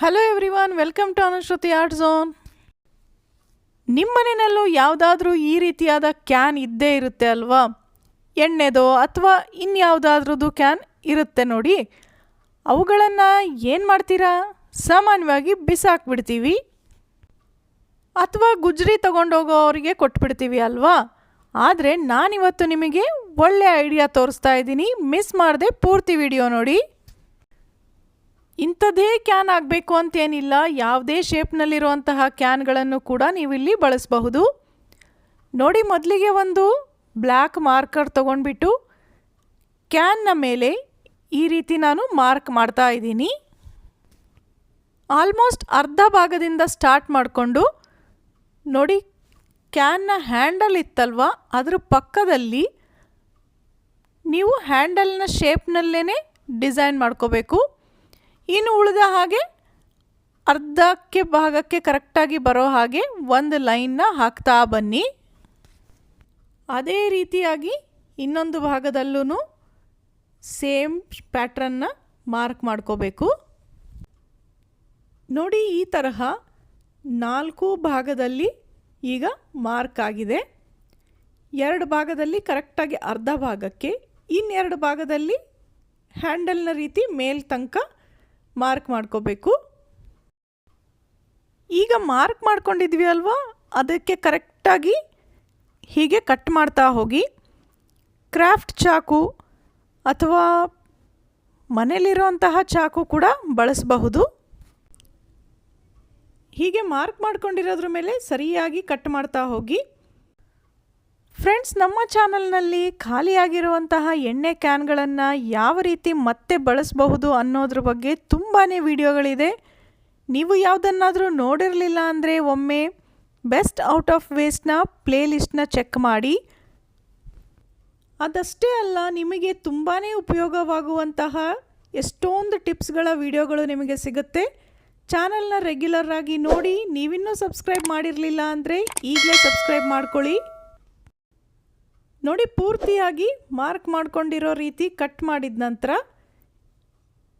Hello everyone welcome to Anushruti art zone ನಿಮ್ಮ ಮನೆಯಲ್ಲೂ ಯಾವುದಾದ್ರೂ ಈ ರೀತಿಯಾದ ಕ್ಯಾನ್ ಇದ್ದೇ ಇರುತ್ತೆ ಅಲ್ವಾ? ಎಣ್ಣೆದೋ ಅಥವಾ ಇನ್ಯಾವುದಾದ್ರದ್ದು ಕ್ಯಾನ್ ಇರುತ್ತೆ ನೋಡಿ. ಅವುಗಳನ್ನು ಏನು ಮಾಡ್ತೀರಾ? ಸಾಮಾನ್ಯವಾಗಿ ಬಿಸಾಕ್ಬಿಡ್ತೀವಿ. ಅಥವಾ ಗುಜ್ರಿ ತಗೊಂಡೋಗೋ ಅವರಿಗೆ ಕೊಟ್ಬಿಡ್ತೀವಿ ಅಲ್ವಾ? ಆದರೆ ನಾನಿವತ್ತು ನಿಮಗೆ ಒಳ್ಳೆ ಐಡಿಯಾ ತೋರಿಸ್ತಾ ಇದ್ದೀನಿ. ಮಿಸ್ ಮಾಡದೆ ಪೂರ್ತಿ ವಿಡಿಯೋ ನೋಡಿ. ಇಂಥದ್ದೇ ಕ್ಯಾನ್ ಆಗಬೇಕು ಅಂತೇನಿಲ್ಲ, ಯಾವುದೇ ಶೇಪ್ನಲ್ಲಿರುವಂತಹ ಕ್ಯಾನ್ಗಳನ್ನು ಕೂಡ ನೀವು ಇಲ್ಲಿ ಬಳಸಬಹುದು. ನೋಡಿ ಮೊದಲಿಗೆ ಒಂದು ಬ್ಲ್ಯಾಕ್ ಮಾರ್ಕರ್ ತಗೊಂಡ್ಬಿಟ್ಟು ಕ್ಯಾನ್ನ ಮೇಲೆ ಈ ರೀತಿ ನಾನು ಮಾರ್ಕ್ ಮಾಡ್ತಾ ಇದ್ದೀನಿ. ಆಲ್ಮೋಸ್ಟ್ ಅರ್ಧ ಭಾಗದಿಂದ ಸ್ಟಾರ್ಟ್ ಮಾಡಿಕೊಂಡು ನೋಡಿ ಕ್ಯಾನ್ನ ಹ್ಯಾಂಡಲ್ ಇತ್ತಲ್ವ, ಅದರ ಪಕ್ಕದಲ್ಲಿ ನೀವು ಹ್ಯಾಂಡಲ್ನ ಶೇಪ್ನಲ್ಲೇ ಡಿಸೈನ್ ಮಾಡ್ಕೋಬೇಕು. ಇನ್ನು ಉಳಿದ ಹಾಗೆ ಅರ್ಧಕ್ಕೆ ಭಾಗಕ್ಕೆ ಕರೆಕ್ಟಾಗಿ ಬರೋ ಹಾಗೆ ಒಂದು ಲೈನ್ನ ಹಾಕ್ತಾ ಬನ್ನಿ. ಅದೇ ರೀತಿಯಾಗಿ ಇನ್ನೊಂದು ಭಾಗದಲ್ಲೂ ಸೇಮ್ ಪ್ಯಾಟ್ರನ್ನ ಮಾರ್ಕ್ ಮಾಡ್ಕೋಬೇಕು. ನೋಡಿ ಈ ತರಹ ನಾಲ್ಕು ಭಾಗದಲ್ಲಿ ಈಗ ಮಾರ್ಕ್ ಆಗಿದೆ. ಎರಡು ಭಾಗದಲ್ಲಿ ಕರೆಕ್ಟಾಗಿ ಅರ್ಧ ಭಾಗಕ್ಕೆ, ಇನ್ನೆರಡು ಭಾಗದಲ್ಲಿ ಹ್ಯಾಂಡಲ್ನ ರೀತಿ ಮೇಲ್ ತನಕ ಮಾರ್ಕ್ ಮಾಡ್ಕೋಬೇಕು. ಈಗ ಮಾರ್ಕ್ ಮಾಡ್ಕೊಂಡಿದ್ವಿ ಅಲ್ವಾ? ಅದಕ್ಕೆ ಕರೆಕ್ಟಾಗಿ ಹೀಗೆ ಕಟ್ ಮಾಡ್ತಾ ಹೋಗಿ. ಕ್ರಾಫ್ಟ್ ಚಾಕು ಅಥವಾ ಮನೇಲಿರುವಂತಹ ಚಾಕು ಕೂಡ ಬಳಸಬಹುದು. ಹೀಗೆ ಮಾರ್ಕ್ ಮಾಡ್ಕೊಂಡಿರೋದ್ರ ಮೇಲೆ ಸರಿಯಾಗಿ ಕಟ್ ಮಾಡ್ತಾ ಹೋಗಿ. ಫ್ರೆಂಡ್ಸ್ ನಮ್ಮ ಚಾನಲ್ನಲ್ಲಿ ಖಾಲಿಯಾಗಿರುವಂತಹ ಎಣ್ಣೆ ಕ್ಯಾನ್ಗಳನ್ನು ಯಾವ ರೀತಿ ಮತ್ತೆ ಬಳಸಬಹುದು ಅನ್ನೋದ್ರ ಬಗ್ಗೆ ತುಂಬಾ ವಿಡಿಯೋಗಳಿದೆ. ನೀವು ಯಾವುದನ್ನಾದರೂ ನೋಡಿರಲಿಲ್ಲ ಅಂದರೆ ಒಮ್ಮೆ ಬೆಸ್ಟ್ ಔಟ್ ಆಫ್ ವೇಸ್ಟ್ನ ಪ್ಲೇಲಿಸ್ಟ್ನ ಚೆಕ್ ಮಾಡಿ. ಅದಷ್ಟೇ ಅಲ್ಲ, ನಿಮಗೆ ತುಂಬಾ ಉಪಯೋಗವಾಗುವಂತಹ ಎಷ್ಟೊಂದು ಟಿಪ್ಸ್ಗಳ ವಿಡಿಯೋಗಳು ನಿಮಗೆ ಸಿಗುತ್ತೆ. ಚಾನಲ್ನ ರೆಗ್ಯುಲರ್ ಆಗಿ ನೋಡಿ, ನೀವಿನ್ನೂ ಸಬ್ಸ್ಕ್ರೈಬ್ ಮಾಡಿರಲಿಲ್ಲ ಅಂದರೆ ಈಗಲೇ ಸಬ್ಸ್ಕ್ರೈಬ್ ಮಾಡ್ಕೊಳ್ಳಿ. ನೋಡಿ, ಪೂರ್ತಿಯಾಗಿ ಮಾರ್ಕ್ ಮಾಡ್ಕೊಂಡಿರೋ ರೀತಿ ಕಟ್ ಮಾಡಿದ ನಂತರ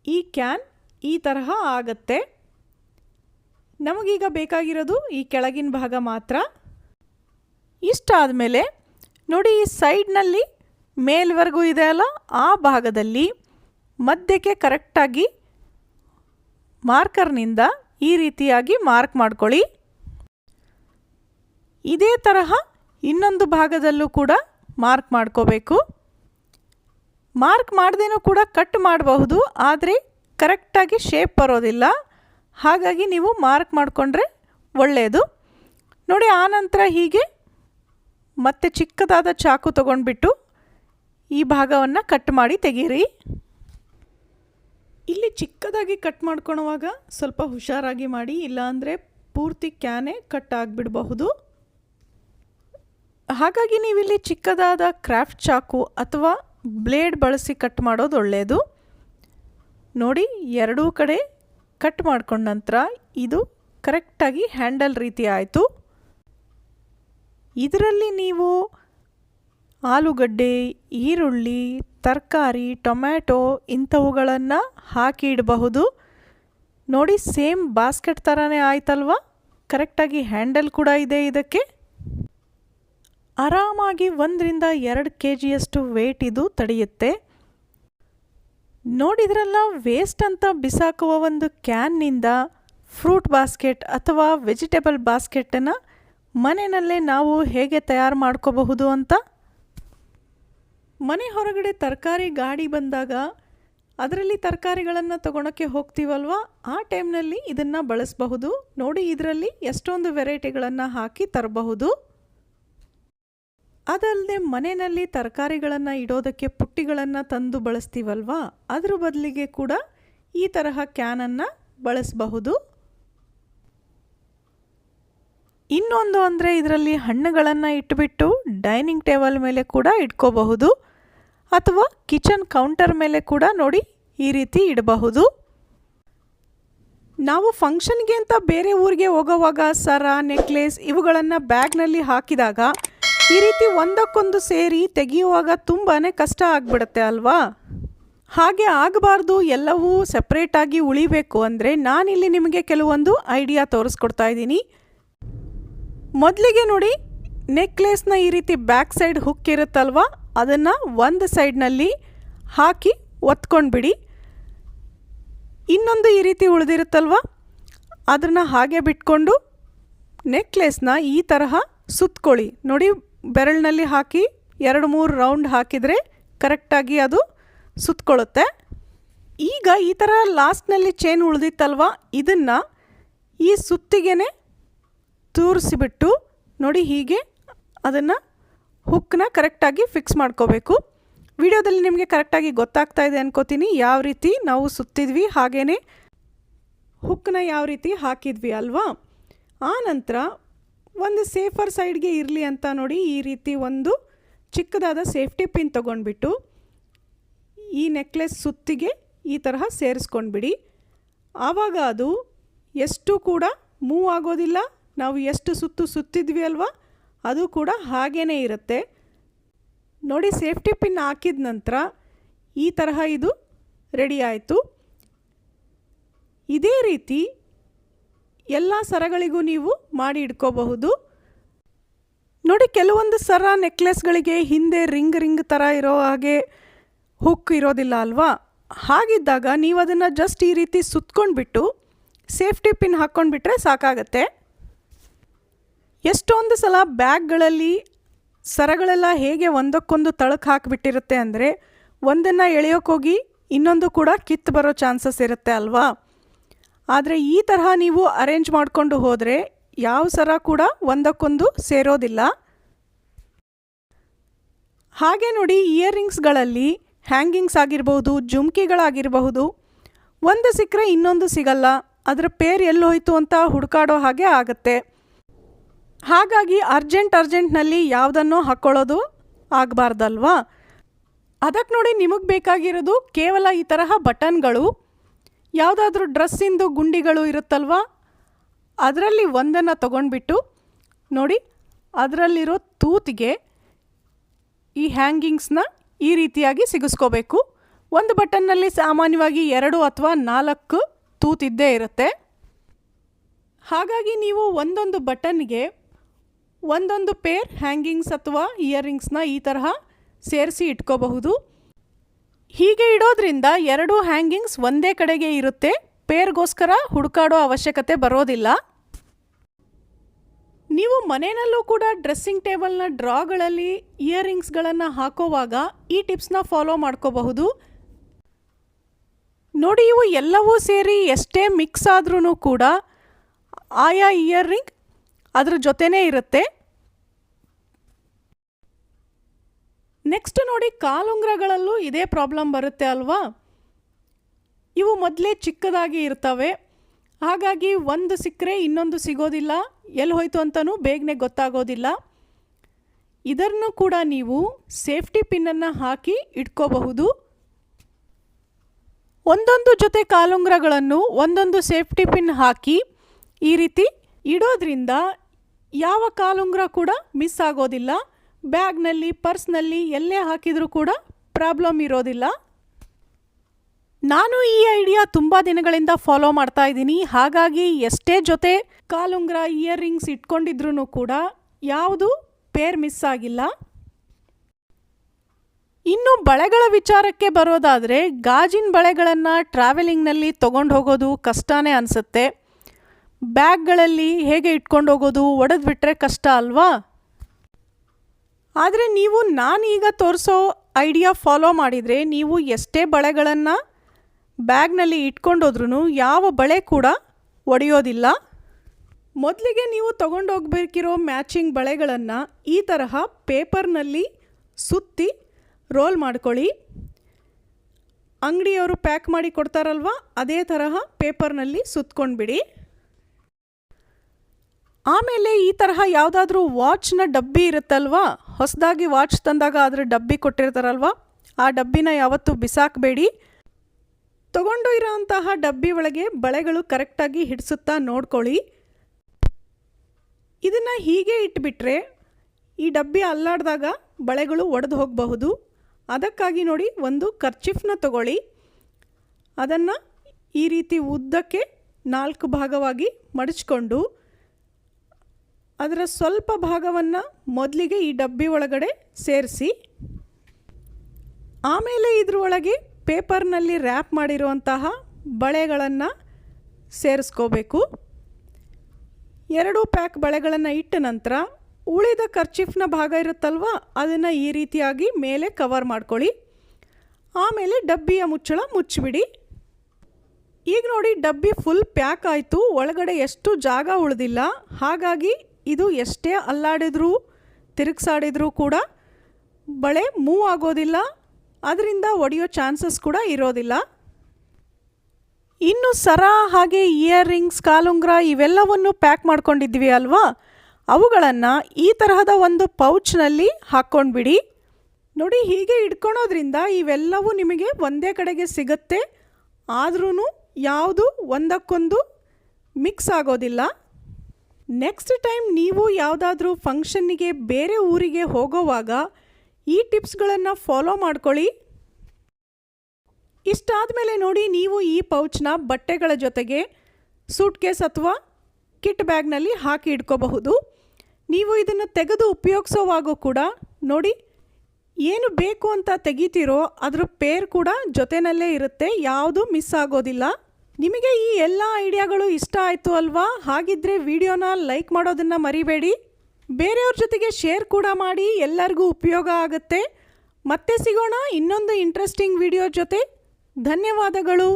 ಈ ಕ್ಯಾನ್ ಈ ತರಹ ಆಗತ್ತೆ. ನಮಗೀಗ ಬೇಕಾಗಿರೋದು ಈ ಕೆಳಗಿನ ಭಾಗ ಮಾತ್ರ. ಇಷ್ಟಾದಮೇಲೆ ನೋಡಿ, ಈ ಸೈಡ್ನಲ್ಲಿ ಮೇಲ್ವರೆಗೂ ಇದೆ ಅಲ್ಲ, ಆ ಭಾಗದಲ್ಲಿ ಮಧ್ಯಕ್ಕೆ ಕರೆಕ್ಟಾಗಿ ಮಾರ್ಕರ್ನಿಂದ ಈ ರೀತಿಯಾಗಿ ಮಾರ್ಕ್ ಮಾಡ್ಕೊಳ್ಳಿ. ಇದೇ ತರಹ ಇನ್ನೊಂದು ಭಾಗದಲ್ಲೂ ಕೂಡ ಮಾರ್ಕ್ ಮಾಡ್ಕೋಬೇಕು. ಮಾರ್ಕ್ ಮಾಡದೇನೂ ಕೂಡ ಕಟ್ ಮಾಡಬಹುದು, ಆದರೆ ಕರೆಕ್ಟಾಗಿ ಶೇಪ್ ಬರೋದಿಲ್ಲ. ಹಾಗಾಗಿ ನೀವು ಮಾರ್ಕ್ ಮಾಡಿಕೊಂಡ್ರೆ ಒಳ್ಳೆಯದು ನೋಡಿ ಆನಂತರ ಹೀಗೆ ಮತ್ತೆ ಚಿಕ್ಕದಾದ ಚಾಕು ತಗೊಂಡ್ಬಿಟ್ಟು ಈ ಭಾಗವನ್ನು ಕಟ್ ಮಾಡಿ ತೆಗೀರಿ. ಇಲ್ಲಿ ಚಿಕ್ಕದಾಗಿ ಕಟ್ ಮಾಡ್ಕೊಳುವಾಗ ಸ್ವಲ್ಪ ಹುಷಾರಾಗಿ ಮಾಡಿ, ಇಲ್ಲಾಂದರೆ ಪೂರ್ತಿ ಕ್ಯಾನೇ ಕಟ್ ಆಗಿಬಿಡಬಹುದು. ಹಾಗಾಗಿ ನೀವಿಲ್ಲಿ ಚಿಕ್ಕದಾದ ಕ್ರಾಫ್ಟ್ ಚಾಕು ಅಥವಾ ಬ್ಲೇಡ್ ಬಳಸಿ ಕಟ್ ಮಾಡೋದು ಒಳ್ಳೆಯದು. ನೋಡಿ, ಎರಡೂ ಕಡೆ ಕಟ್ ಮಾಡ್ಕೊಂಡ ನಂತರ ಇದು ಕರೆಕ್ಟಾಗಿ ಹ್ಯಾಂಡಲ್ ರೀತಿ ಆಯಿತು. ಇದರಲ್ಲಿ ನೀವು ಆಲೂಗಡ್ಡೆ, ಈರುಳ್ಳಿ, ತರಕಾರಿ, ಟೊಮ್ಯಾಟೊ ಇಂಥವುಗಳನ್ನು ಹಾಕಿ ಇಡಬಹುದು. ನೋಡಿ, ಸೇಮ್ ಬಾಸ್ಕೆಟ್ ಥರನೇ ಆಯ್ತಲ್ವ? ಕರೆಕ್ಟಾಗಿ ಹ್ಯಾಂಡಲ್ ಕೂಡ ಇದೆ ಇದಕ್ಕೆ. ಆರಾಮಾಗಿ ಒಂದರಿಂದ ಎರಡು ಕೆ ಜಿಯಷ್ಟು ವೇಟ್ ಇದು ತಡೆಯುತ್ತೆ. ನೋಡಿದ್ರಲ್ಲ ವೇಸ್ಟ್ ಅಂತ ಬಿಸಾಕುವ ಒಂದು ಕ್ಯಾನ್ನಿಂದ ಫ್ರೂಟ್ ಬಾಸ್ಕೆಟ್ ಅಥವಾ ವೆಜಿಟೇಬಲ್ ಬಾಸ್ಕೆಟನ್ನು ಮನೆಯಲ್ಲೇ ನಾವು ಹೇಗೆ ತಯಾರು ಮಾಡ್ಕೋಬಹುದು ಅಂತ? ಮನೆ ಹೊರಗಡೆ ತರಕಾರಿ ಗಾಡಿ ಬಂದಾಗ ಅದರಲ್ಲಿ ತರಕಾರಿಗಳನ್ನು ತಗೊಳಕ್ಕೆ ಹೋಗ್ತೀವಲ್ವ? ಆ ಟೈಮ್ನಲ್ಲಿ ಇದನ್ನು ಬಳಸಬಹುದು. ನೋಡಿ ಇದರಲ್ಲಿ ಎಷ್ಟೊಂದು ವೆರೈಟಿಗಳನ್ನು ಹಾಕಿ ತರಬಹುದು. ಅದಲ್ಲದೆ ಮನೆಯಲ್ಲಿ ತರಕಾರಿಗಳನ್ನು ಇಡೋದಕ್ಕೆ ಪುಟ್ಟಿಗಳನ್ನು ತಂದು ಬಳಸ್ತೀವಲ್ವಾ? ಅದರ ಬದಲಿಗೆ ಕೂಡ ಈ ತರಹ ಕ್ಯಾನನ್ನು ಬಳಸಬಹುದು. ಇನ್ನೊಂದು ಅಂದರೆ ಇದರಲ್ಲಿ ಹಣ್ಣುಗಳನ್ನು ಇಟ್ಬಿಟ್ಟು ಡೈನಿಂಗ್ ಟೇಬಲ್ ಮೇಲೆ ಕೂಡ ಇಟ್ಕೋಬಹುದು. ಅಥವಾ ಕಿಚನ್ ಕೌಂಟರ್ ಮೇಲೆ ಕೂಡ ನೋಡಿ ಈ ರೀತಿ ಇಡಬಹುದು. ನಾವು ಫಂಕ್ಷನ್ಗೆ ಅಂತ ಬೇರೆ ಊರಿಗೆ ಹೋಗೋವಾಗ ಸರ, ನೆಕ್ಲೆಸ್ ಇವುಗಳನ್ನು ಬ್ಯಾಗ್ನಲ್ಲಿ ಹಾಕಿದಾಗ ಈ ರೀತಿ ಒಂದಕ್ಕೊಂದು ಸೇರಿ ತೆಗೆಯುವಾಗ ತುಂಬಾ ಕಷ್ಟ ಆಗಿಬಿಡುತ್ತೆ ಅಲ್ವಾ? ಹಾಗೆ ಆಗಬಾರ್ದು, ಎಲ್ಲವೂ ಸಪ್ರೇಟಾಗಿ ಉಳಿಬೇಕು ಅಂದರೆ ನಾನಿಲ್ಲಿ ನಿಮಗೆ ಕೆಲವೊಂದು ಐಡಿಯಾ ತೋರಿಸ್ಕೊಡ್ತಾ ಇದ್ದೀನಿ. ಮೊದಲಿಗೆ ನೋಡಿ ನೆಕ್ಲೆಸ್ನ ಈ ರೀತಿ ಬ್ಯಾಕ್ ಸೈಡ್ ಹುಕ್ ಇರುತ್ತಲ್ವ? ಅದನ್ನು ಒಂದು ಸೈಡ್ನಲ್ಲಿ ಹಾಕಿ ಒತ್ಕೊಂಡ್ಬಿಡಿ. ಇನ್ನೊಂದು ಈ ರೀತಿ ಉಳಿದಿರುತ್ತಲ್ವ? ಅದನ್ನು ಹಾಗೆ ಬಿಟ್ಕೊಂಡು ನೆಕ್ಲೆಸ್ನ ಈ ತರಹ ಸುತ್ಕೊಳ್ಳಿ. ನೋಡಿ ಬೆರಳಿನಲ್ಲಿ ಹಾಕಿ ಎರಡು ಮೂರು ರೌಂಡ್ ಹಾಕಿದರೆ ಕರೆಕ್ಟಾಗಿ ಅದು ಸುತ್ತಕೊಳ್ಳುತ್ತೆ ಈಗ ಈ ಥರ ಲಾಸ್ಟ್ನಲ್ಲಿ ಚೈನ್ ಉಳಿದಿತ್ತಲ್ವ? ಇದನ್ನು ಈ ಸುತ್ತಿಗೆನೆ ತೂರಿಸಿಬಿಟ್ಟು ನೋಡಿ ಹೀಗೆ ಅದನ್ನು ಹುಕ್ಕನ್ನ ಕರೆಕ್ಟಾಗಿ ಫಿಕ್ಸ್ ಮಾಡ್ಕೋಬೇಕು. ವಿಡಿಯೋದಲ್ಲಿ ನಿಮಗೆ ಕರೆಕ್ಟಾಗಿ ಗೊತ್ತಾಗ್ತಾ ಇದೆ ಅನ್ಕೋತೀನಿ. ಯಾವ ರೀತಿ ನಾವು ಸುತ್ತಿದ್ವಿ ಹಾಗೇ ಹುಕ್ಕನ್ನ ಯಾವ ರೀತಿ ಹಾಕಿದ್ವಿ ಅಲ್ವಾ? ಆ ನಂತರ ಒಂದು ಸೇಫರ್ ಸೈಡ್ಗೆ ಇರಲಿ ಅಂತ ನೋಡಿ ಈ ರೀತಿ ಒಂದು ಚಿಕ್ಕದಾದ ಸೇಫ್ಟಿ ಪಿನ್ ತೊಗೊಂಡ್ಬಿಟ್ಟು ಈ ನೆಕ್ಲೆಸ್ ಸುತ್ತಿಗೆ ಈ ತರಹ ಸೇರಿಸ್ಕೊಂಡ್ಬಿಡಿ. ಆವಾಗ ಅದು ಎಷ್ಟು ಕೂಡ ಮೂವ್ ಆಗೋದಿಲ್ಲ. ನಾವು ಎಷ್ಟು ಸುತ್ತು ಸುತ್ತಿದ್ವಿ ಅಲ್ವಾ? ಅದು ಕೂಡ ಹಾಗೇ ಇರುತ್ತೆ. ನೋಡಿ ಸೇಫ್ಟಿ ಪಿನ್ ಹಾಕಿದ ನಂತರ ಈ ತರಹ ಇದು ರೆಡಿ ಆಯಿತು. ಇದೇ ರೀತಿ ಎಲ್ಲ ಸರಗಳಿಗೂ ನೀವು ಮಾಡಿ ಇಟ್ಕೋಬಹುದು. ನೋಡಿ, ಕೆಲವೊಂದು ಸರ ನೆಕ್ಲೆಸ್ಗಳಿಗೆ ಹಿಂದೆ ರಿಂಗ್ ರಿಂಗ್ ಥರ ಇರೋ ಹಾಗೆ ಹುಕ್ ಇರೋದಿಲ್ಲ ಅಲ್ವಾ? ಹಾಗಿದ್ದಾಗ ನೀವು ಅದನ್ನು ಜಸ್ಟ್ ಈ ರೀತಿ ಸುತ್ಕೊಂಡ್ಬಿಟ್ಟು ಸೇಫ್ಟಿ ಪಿನ್ ಹಾಕ್ಕೊಂಡ್ಬಿಟ್ರೆ ಸಾಕಾಗತ್ತೆ. ಎಷ್ಟೊಂದು ಸಲ ಬ್ಯಾಗ್ಗಳಲ್ಲಿ ಸರಗಳೆಲ್ಲ ಹೇಗೆ ಒಂದಕ್ಕೊಂದು ತಳಕ್ಕೆ ಹಾಕಿಬಿಟ್ಟಿರುತ್ತೆ ಅಂದರೆ ಒಂದನ್ನು ಎಳೆಯೋಕ್ಕೋಗಿ ಇನ್ನೊಂದು ಕೂಡ ಕಿತ್ತು ಬರೋ ಚಾನ್ಸಸ್ ಇರುತ್ತೆ ಅಲ್ವಾ? ಆದರೆ ಈ ತರಹ ನೀವು ಅರೇಂಜ್ ಮಾಡಿಕೊಂಡು ಹೋದರೆ ಯಾವ ಸರ ಕೂಡ ಒಂದಕ್ಕೊಂದು ಸೇರೋದಿಲ್ಲ. ಹಾಗೆ ನೋಡಿ ಇಯರಿಂಗ್ಸ್ಗಳಲ್ಲಿ ಹ್ಯಾಂಗಿಂಗ್ಸ್ ಆಗಿರ್ಬೋದು ಜುಮ್ಕಿಗಳಾಗಿರಬಹುದು, ಒಂದು ಸಿಕ್ಕರೆ ಇನ್ನೊಂದು ಸಿಗಲ್ಲ. ಅದರ ಪೇರ್ ಎಲ್ಲೋಯ್ತು ಅಂತ ಹುಡುಕಾಡೋ ಹಾಗೆ ಆಗುತ್ತೆ. ಹಾಗಾಗಿ ಅರ್ಜೆಂಟ್ ಅರ್ಜೆಂಟ್ನಲ್ಲಿ ಯಾವುದನ್ನೋ ಹಾಕ್ಕೊಳ್ಳೋದು ಆಗಬಾರ್ದಲ್ವಾ? ಅದಕ್ಕೆ ನೋಡಿ ನಿಮಗೆ ಬೇಕಾಗಿರೋದು ಕೇವಲ ಈ ತರಹ ಬಟನ್ಗಳು ಯಾವುದಾದ್ರೂ ಡ್ರೆಸ್ಸಿಂದು ಗುಂಡಿಗಳು ಇರುತ್ತಲ್ವ? ಅದರಲ್ಲಿ ಒಂದನ್ನು ತಗೊಂಡ್ಬಿಟ್ಟು ನೋಡಿ, ಅದರಲ್ಲಿರೋ ತೂತಿಗೆ ಈ ಹ್ಯಾಂಗಿಂಗ್ಸ್ನ ಈ ರೀತಿಯಾಗಿ ಸಿಗಿಸ್ಕೋಬೇಕು. ಒಂದು ಬಟನ್ನಲ್ಲಿ ಸಾಮಾನ್ಯವಾಗಿ ಎರಡು ಅಥವಾ ನಾಲ್ಕು ತೂತಿದ್ದೇ ಇರುತ್ತೆ. ಹಾಗಾಗಿ ನೀವು ಒಂದೊಂದು ಬಟನ್ಗೆ ಒಂದೊಂದು ಪೇರ್ ಹ್ಯಾಂಗಿಂಗ್ಸ್ ಅಥವಾ ಇಯರಿಂಗ್ಸ್ನ ಈ ತರಹ ಸೇರಿಸಿ ಇಟ್ಕೋಬಹುದು. ಹೀಗೆ ಇಡೋದ್ರಿಂದ ಎರಡು ಹ್ಯಾಂಗಿಂಗ್ಸ್ ಒಂದೇ ಕಡೆಗೆ ಇರುತ್ತೆ. ಪೇರ್ಗೋಸ್ಕರ ಹುಡುಕಾಡೋ ಅವಶ್ಯಕತೆ ಬರೋದಿಲ್ಲ. ನೀವು ಮನೆಯಲ್ಲೂ ಕೂಡ ಡ್ರೆಸ್ಸಿಂಗ್ ಟೇಬಲ್ನ ಡ್ರಾಗಳಲ್ಲಿ ಇಯರಿಂಗ್ಸ್ಗಳನ್ನು ಹಾಕೋವಾಗ ಈ ಟಿಪ್ಸ್ನ ಫಾಲೋ ಮಾಡ್ಕೋಬಹುದು. ನೋಡಿ, ಇವು ಎಲ್ಲವೂ ಸೇರಿ ಎಷ್ಟೇ ಮಿಕ್ಸ್ ಆದ್ರೂ ಕೂಡ ಆಯಾ ಇಯರ್ ರಿಂಗ್ ಅದ್ರ ಜೊತೆನೇ ಇರುತ್ತೆ. ನೆಕ್ಸ್ಟ್ ನೋಡಿ, ಕಾಲುಂಗ್ರಗಳಲ್ಲೂ ಇದೇ ಪ್ರಾಬ್ಲಮ್ ಬರುತ್ತೆ ಅಲ್ವಾ? ಇವು ಮೊದಲೇ ಚಿಕ್ಕದಾಗಿ ಇರ್ತವೆ. ಹಾಗಾಗಿ ಒಂದು ಸಿಕ್ಕರೆ ಇನ್ನೊಂದು ಸಿಗೋದಿಲ್ಲ. ಎಲ್ಲಿ ಹೋಯ್ತು ಅಂತಲೂ ಬೇಗನೆ ಗೊತ್ತಾಗೋದಿಲ್ಲ. ಇದನ್ನು ಕೂಡ ನೀವು ಸೇಫ್ಟಿ ಪಿನ್ನನ್ನು ಹಾಕಿ ಇಟ್ಕೋಬಹುದು. ಒಂದೊಂದು ಜೊತೆ ಕಾಲುಂಗ್ರಗಳನ್ನು ಒಂದೊಂದು ಸೇಫ್ಟಿ ಪಿನ್ ಹಾಕಿ ಈ ರೀತಿ ಇಡೋದ್ರಿಂದ ಯಾವ ಕಾಲುಂಗ್ರ ಕೂಡ ಮಿಸ್ ಆಗೋದಿಲ್ಲ. ಬ್ಯಾಗ್ನಲ್ಲಿ, ಪರ್ಸ್ನಲ್ಲಿ ಎಲ್ಲೇ ಹಾಕಿದರೂ ಕೂಡ ಪ್ರಾಬ್ಲಮ್ ಇರೋದಿಲ್ಲ. ನಾನು ಈ ಐಡಿಯಾ ತುಂಬ ದಿನಗಳಿಂದ ಫಾಲೋ ಮಾಡ್ತಾ ಇದ್ದೀನಿ. ಹಾಗಾಗಿ ಎಷ್ಟೇ ಜೊತೆ ಕಾಲುಂಗ್ರ ಇಯರ್ ರಿಂಗ್ಸ್ ಇಟ್ಕೊಂಡಿದ್ರೂ ಕೂಡ ಯಾವುದು ಪೇರ್ ಮಿಸ್ ಆಗಿಲ್ಲ. ಇನ್ನು ಬಳೆಗಳ ವಿಚಾರಕ್ಕೆ ಬರೋದಾದರೆ ಗಾಜಿನ ಬಳೆಗಳನ್ನು ಟ್ರಾವೆಲಿಂಗ್ನಲ್ಲಿ ತೊಗೊಂಡು ಹೋಗೋದು ಕಷ್ಟನೇ ಅನಿಸುತ್ತೆ. ಬ್ಯಾಗ್ಗಳಲ್ಲಿ ಹೇಗೆ ಇಟ್ಕೊಂಡು ಹೋಗೋದು ಒಡೆದು ಬಿಟ್ಟರೆ ಕಷ್ಟ ಅಲ್ವಾ? ಆದರೆ ನೀವು ನಾನೀಗ ತೋರಿಸೋ ಐಡಿಯಾ ಫಾಲೋ ಮಾಡಿದರೆ ನೀವು ಎಷ್ಟೇ ಬಳೆಗಳನ್ನು ಬ್ಯಾಗ್ನಲ್ಲಿ ಇಟ್ಕೊಂಡೋದ್ರೂ ಯಾವ ಬಳೆ ಕೂಡ ಒಡೆಯೋದಿಲ್ಲ. ಮೊದಲಿಗೆ ನೀವು ತೊಗೊಂಡೋಗ್ಬೇಕಿರೋ ಮ್ಯಾಚಿಂಗ್ ಬಳೆಗಳನ್ನು ಈ ತರಹ ಪೇಪರ್ನಲ್ಲಿ ಸುತ್ತಿ ರೋಲ್ ಮಾಡ್ಕೊಳ್ಳಿ. ಅಂಗಡಿಯವರು ಪ್ಯಾಕ್ ಮಾಡಿ ಕೊಡ್ತಾರಲ್ವ, ಅದೇ ತರಹ ಪೇಪರ್ನಲ್ಲಿ ಸುತ್ಕೊಂಡ್ಬಿಡಿ. ಆಮೇಲೆ ಈ ತರಹ ಯಾವುದಾದ್ರೂ ವಾಚ್ನ ಡಬ್ಬಿ ಇರುತ್ತಲ್ವಾ? ಹೊಸದಾಗಿ ವಾಚ್ ತಂದಾಗ ಅದರ ಡಬ್ಬಿ ಕೊಟ್ಟಿರ್ತಾರಲ್ವ? ಆ ಡಬ್ಬಿನ ಯಾವತ್ತೂ ಬಿಸಾಕಬೇಡಿ. ತಗೊಂಡು ಇರೋಂತಹ ಡಬ್ಬಿ ಒಳಗೆ ಬಳೆಗಳು ಕರೆಕ್ಟಾಗಿ ಹಿಡಿಸುತ್ತಾ ನೋಡ್ಕೊಳ್ಳಿ. ಇದನ್ನು ಹೀಗೆ ಇಟ್ಬಿಟ್ರೆ ಈ ಡಬ್ಬಿ ಅಲ್ಲಾಡಿದಾಗ ಬಳೆಗಳು ಒಡೆದು ಹೋಗಬಹುದು. ಅದಕ್ಕಾಗಿ ನೋಡಿ ಒಂದು ಕರ್ಚಿಫ್ನ ತಗೊಳ್ಳಿ. ಅದನ್ನು ಈ ರೀತಿ ಉದ್ದಕ್ಕೆ ನಾಲ್ಕು ಭಾಗವಾಗಿ ಮಡಚ್ಕೊಂಡು ಅದರ ಸ್ವಲ್ಪ ಭಾಗವನ್ನು ಮೊದಲಿಗೆ ಈ ಡಬ್ಬಿ ಒಳಗಡೆ ಸೇರಿಸಿ, ಆಮೇಲೆ ಇದರೊಳಗೆ ಪೇಪರ್ನಲ್ಲಿ ರ್ಯಾಪ್ ಮಾಡಿರುವಂತಹ ಬಳೆಗಳನ್ನು ಸೇರಿಸ್ಕೋಬೇಕು. ಎರಡು ಪ್ಯಾಕ್ ಬಳೆಗಳನ್ನು ಇಟ್ಟ ನಂತರ ಉಳಿದ ಖರ್ಚಿಫ್ನ ಭಾಗ ಇರುತ್ತಲ್ವ, ಅದನ್ನು ಈ ರೀತಿಯಾಗಿ ಮೇಲೆ ಕವರ್ ಮಾಡ್ಕೊಳ್ಳಿ. ಆಮೇಲೆ ಡಬ್ಬಿಯ ಮುಚ್ಚಳ ಮುಚ್ಚಿಬಿಡಿ. ಈಗ ನೋಡಿ, ಡಬ್ಬಿ ಫುಲ್ ಪ್ಯಾಕ್ ಆಯಿತು, ಒಳಗಡೆ ಎಷ್ಟು ಜಾಗ ಉಳಿದಿಲ್ಲ. ಹಾಗಾಗಿ ಇದು ಎಷ್ಟೇ ಅಲ್ಲಾಡಿದ್ರೂ, ತಿರುಗಿಸಾಡಿದ್ರೂ ಕೂಡ ಬಳೆ ಮೂವ್ ಆಗೋದಿಲ್ಲ. ಅದರಿಂದ ಒಡೆಯೋ ಚಾನ್ಸಸ್ ಕೂಡ ಇರೋದಿಲ್ಲ. ಇನ್ನು ಸರ ಹಾಗೆ ಇಯರ್ ರಿಂಗ್ಸ್ ಕಾಲುಂಗ್ರ ಇವೆಲ್ಲವನ್ನು ಪ್ಯಾಕ್ ಮಾಡ್ಕೊಂಡಿದ್ವಿ ಅಲ್ವಾ? ಅವುಗಳನ್ನು ಈ ತರಹದ ಒಂದು ಪೌಚ್ನಲ್ಲಿ ಹಾಕ್ಕೊಂಡ್ಬಿಡಿ. ನೋಡಿ, ಹೀಗೆ ಇಟ್ಕೊಳೋದ್ರಿಂದ ಇವೆಲ್ಲವೂ ನಿಮಗೆ ಒಂದೇ ಕಡೆಗೆ ಸಿಗುತ್ತೆ. ಆದ್ರೂ ಯಾವುದು ಒಂದಕ್ಕೊಂದು ಮಿಕ್ಸ್ ಆಗೋದಿಲ್ಲ. ನೆಕ್ಸ್ಟ್ ಟೈಮ್ ನೀವು ಯಾವುದಾದ್ರೂ ಫಂಕ್ಷನ್ನಿಗೆ ಬೇರೆ ಊರಿಗೆ ಹೋಗೋವಾಗ ಈ ಟಿಪ್ಸ್ಗಳನ್ನು ಫಾಲೋ ಮಾಡ್ಕೊಳ್ಳಿ. ಇಷ್ಟಾದ ಮೇಲೆ ನೋಡಿ ನೀವು ಈ ಪೌಚ್ನ ಬಟ್ಟೆಗಳ ಜೊತೆಗೆ ಸೂಟ್ ಕೇಸ್ ಅಥವಾ ಕಿಟ್ ಬ್ಯಾಗ್ನಲ್ಲಿ ಹಾಕಿ ಇಟ್ಕೋಬಹುದು. ನೀವು ಇದನ್ನು ತೆಗೆದು ಉಪಯೋಗಿಸೋವಾಗೂ ಕೂಡ ನೋಡಿ ಏನು ಬೇಕು ಅಂತ ತೆಗಿತೀರೋ ಅದರ ಪೇರ್ ಕೂಡ ಜೊತೆಯಲ್ಲೇ ಇರುತ್ತೆ, ಯಾವುದು ಮಿಸ್ ಆಗೋದಿಲ್ಲ. ನಿಮಗೆ ಈ ಎಲ್ಲ ಐಡಿಯಾಗಳು ಇಷ್ಟ ಆಯಿತು ಅಲ್ವಾ? ಹಾಗಿದ್ರೆ ವಿಡಿಯೋನ ಲೈಕ್ ಮಾಡೋದನ್ನು ಮರಿಬೇಡಿ. ಬೇರೆಯವ್ರ ಜೊತೆಗೆ ಶೇರ್ ಕೂಡ ಮಾಡಿ, ಎಲ್ಲರಿಗೂ ಉಪಯೋಗ ಆಗುತ್ತೆ. ಮತ್ತೆ ಸಿಗೋಣ ಇನ್ನೊಂದು ಇಂಟ್ರೆಸ್ಟಿಂಗ್ ವಿಡಿಯೋ ಜೊತೆ. ಧನ್ಯವಾದಗಳು.